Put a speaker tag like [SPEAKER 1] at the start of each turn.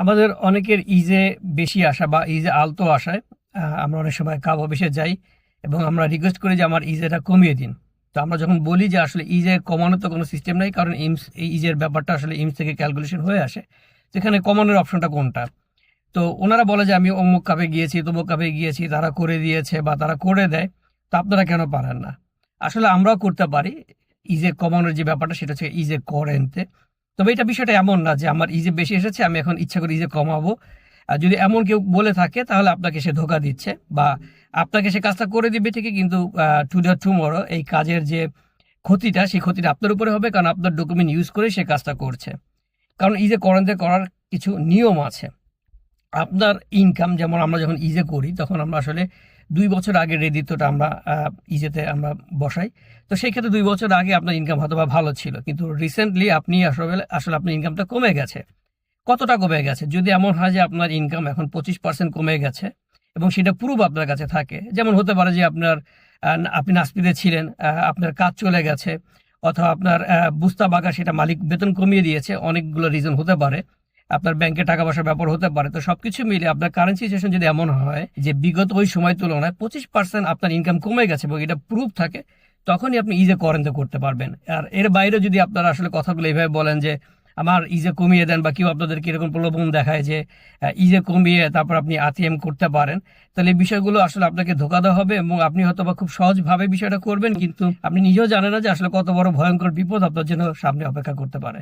[SPEAKER 1] আমাদের অনেকের ইজে বেশি আসা বা ইজে আলতো আসায় আমরা অনেক সময় কাব অফিসে যাই এবং আমরা রিকোয়েস্ট করি যে আমার ইজেটা কমিয়ে দিন। তো আমরা যখন বলি যে আসলে ইজে কমানোর তো কোনো সিস্টেম নাই, কারণ ইমস, এই ইজের ব্যাপারটা আসলে ইমস থেকে ক্যালকুলেশন হয়ে আসে। যেখানে কমানোর অপশনটা কোনটা? তো ওনারা বলে যে আমি অমুক কাপে গিয়েছি, তমুক কাপে গিয়েছি, তারা করে দিয়েছে বা তারা করে দেয়। তো আপনারা কেন পারেন না? আসলে আমরাও করতে পারি। ইজে কমানোর যে ব্যাপারটা সেটা হচ্ছে ইজে করেনতে। তবে এটা বিষয়টা এমন না যে আমার ইজে বেশি এসেছে, আমি এখন ইচ্ছা করে ইজে কমাবো। আর যদি এমন কেউ বলে থাকে, তাহলে আপনাকে সে ধোকা দিচ্ছে বা আপনাকে সে কাজটা করে দিবে ঠিকই, কিন্তু টু দ্য টুমরো এই কাজের যে ক্ষতিটা, সেই ক্ষতিটা আপনার উপরে হবে, কারণ আপনার ডকুমেন্ট ইউজ করে সে কাজটা করছে। কারণ ইজে করেন করার কিছু নিয়ম আছে। আপনার ইনকাম যেমন আমরা যখন ইজে করি, তখন আমরা আসলে দুই বছর আগে রেদিত্বটা আমরা ইজেতে আমরা বসাই। তো সেই ক্ষেত্রে দুই বছর আগে আপনার ইনকাম হয়তো বা ভালো ছিল, কিন্তু রিসেন্টলি আপনি আসলে আসলে আপনার ইনকামটা কমে গেছে। কতটা কমে গেছে? যদি এমন হয় যে আপনার ইনকাম এখন পঁচিশ পার্সেন্ট কমে গেছে, এবং সেটা প্রুফ আপনার কাছে থাকে, যেমন হতে পারে যে আপনার আপনি নাসপিতে ছিলেন আপনার কাজ চলে গেছে, অথবা আপনার বুস্তা বাগা সেটা মালিক বেতন কমিয়ে দিয়েছে, অনেকগুলো রিজন হতে পারে। আপনার ব্যাংকে টাকা পয়সার ব্যাপার হতে পারে। তো সবকিছু মিলে আপনার কারেন্ট সিচুয়েশন যদি এমন হয় যে বিগত ওই সময় তুলনায় পঁচিশ পার্সেন্ট আপনার ইনকাম কমে গেছে এবং এটা প্রুফ থাকে, তখনই আপনি ইজে করেন্ট করতে পারবেন। আর এর বাইরে যদি আপনারা আসলে কথাগুলো এইভাবে বলেন যে, আমার ইজে কমিয়ে দেন বা কেউ আপনাদের কীরকম প্রলোভন দেখায় যে ইজে কমিয়ে তারপর আপনি আতিএম করতে পারেন তাহলে এই বিষয়গুলো আসলে আপনাকে ধোকা দেওয়া হবে এবং আপনি হয়তো বা খুব সহজভাবে বিষয়টা করবেন, কিন্তু আপনি নিজেও জানেন না যে আসলে কত বড় ভয়ঙ্কর বিপদ আপনার জন্য সামনে অপেক্ষা করতে পারে।